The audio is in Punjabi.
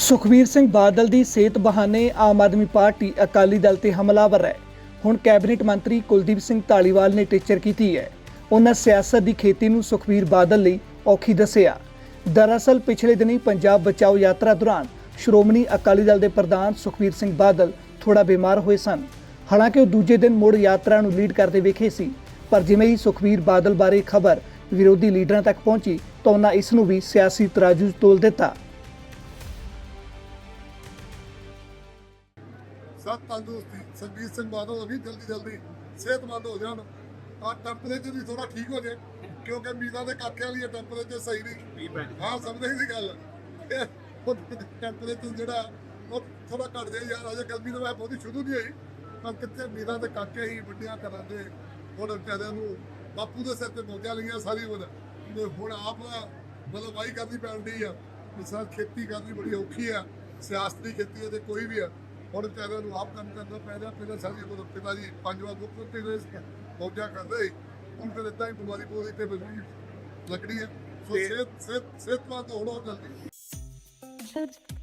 ਸੁਖਵੀਰ ਸਿੰਘ ਬਾਦਲ ਦੀ ਸਿਹਤ ਬਹਾਨੇ ਆਮ ਆਦਮੀ ਪਾਰਟੀ ਅਕਾਲੀ ਦਲ ਤੇ ਹਮਲਾਵਰ ਹੈ। ਹੁਣ ਕੈਬਨਿਟ ਮੰਤਰੀ ਕੁਲਦੀਪ ਸਿੰਘ ਢਾਲੀਵਾਲ ਨੇ ਟੀਚਰ ਕੀਤੀ ਹੈ। ਉਹਨਾਂ ਸਿਆਸਤ ਦੀ ਖੇਤੀ ਨੂੰ ਸੁਖਵੀਰ ਬਾਦਲ ਲਈ ਔਖੀ ਦੱਸਿਆ। ਦਰਅਸਲ, ਪਿਛਲੇ ਦਿਨੀ ਪੰਜਾਬ ਬਚਾਓ ਯਾਤਰਾ ਦੌਰਾਨ ਸ਼੍ਰੋਮਣੀ ਅਕਾਲੀ ਦਲ ਦੇ ਪ੍ਰਧਾਨ ਸੁਖਵੀਰ ਸਿੰਘ ਬਾਦਲ ਥੋੜਾ ਬਿਮਾਰ ਹੋਏ ਸਨ। ਹਾਲਾਂਕਿ ਉਹ ਦੂਜੇ ਦਿਨ ਮੁੜ ਯਾਤਰਾ ਨੂੰ ਲੀਡ ਕਰਦੇ ਵੇਖੇ ਸੀ, ਪਰ ਜਿਵੇਂ ਹੀ ਸੁਖਵੀਰ ਬਾਦਲ ਬਾਰੇ ਖਬਰ ਵਿਰੋਧੀ ਲੀਡਰਾਂ ਤੱਕ ਪਹੁੰਚੀ ਤਾਂ ਉਹਨਾਂ ਇਸ ਨੂੰ ਵੀ ਸਿਆਸੀ ਤਰਾਜੂ ਤੋਲ ਦਿੱਤਾ। ਸਭ ਤੰਦਰੁਸਤੀ ਸੰਗੀਰ ਸਿੰਘ ਬਾਦਲ ਵੀ ਜਲਦੀ ਜਲਦੀ ਸਿਹਤਮੰਦ ਹੋ ਜਾਣ। ਆ ਟੈਂਪਰੇਚਰ ਵੀ ਥੋੜਾ ਠੀਕ ਹੋ ਜਾਏ ਕਿਉਂਕਿ ਮੀਜ਼ਾ ਦੇ ਕਾਕੇ ਵਾਲੀ ਟੈਂਪਰੇਚਰ ਸਹੀ ਨਹੀਂ। ਹਾਂ ਸਮਝਦੇ ਦੀ ਗੱਲ? ਟੈਂਪਰੇਚਰ ਜਿਹੜਾ ਉਹ ਥੋੜਾ ਘਟ ਜਾਏ ਯਾਰ ਅਜੇ ਗਰਮੀ ਤਾਂ ਮੈਂ ਬਹੁਤੀ ਸ਼ੁਰੂ ਨਹੀਂ ਹੋਈ। ਪਰ ਕਿੱਥੇ ਮੀਜ਼ਾ ਦੇ ਕਾਕੇ ਹੀ ਵੱਡੀਆਂ ਘਰਾਂ ਦੇ ਹੁਣ ਵਿਚਾਰਿਆਂ ਨੂੰ ਬਾਪੂ ਦੇ ਸਿਰ ਤੇ ਮੋਜਾ ਲਈਆਂ ਸਾਰੀ ਉਮਰ। ਤੇ ਹੁਣ ਆਪ ਮਤਲਬ ਵਾਈ ਕਰਨੀ ਡਈ ਆ। ਮਿਸਾਲ ਖੇਤੀ ਕਰਨੀ ਬੜੀ ਔਖੀ ਆ ਸਿਆਸਤ ਖੇਤੀ ਹੈ ਤੇ ਕੋਈ ਵੀ ਆ। ਹੁਣ ਵਿਚਾਰਿਆਂ ਨੂੰ ਆਪ ਕੰਮ ਕਰਨਾ ਪੈ ਰਿਹਾ ਪਹਿਲਾਂ ਸਾਡੀ ਉਮਰ ਪਿਤਾ ਜੀ ਪੰਜ ਵਾਰ ਮੁੱਖ ਮੰਤਰੀ ਰਹੇ ਸੀ ਮੋਜਾ ਕਰਦੇ ਸੀ। ਹੁਣ ਫਿਰ ਇਦਾਂ ਹੀ ਬਿਮਾਰੀ ਪੂਰੀ ਤੇ ਲੱਕੜੀ ਹੈ ਸੋ ਸਿਹਤ ਸਿਹਤ ਸਿਹਤਮੰਦ ਹੋਣਾ ਜਲਦੀ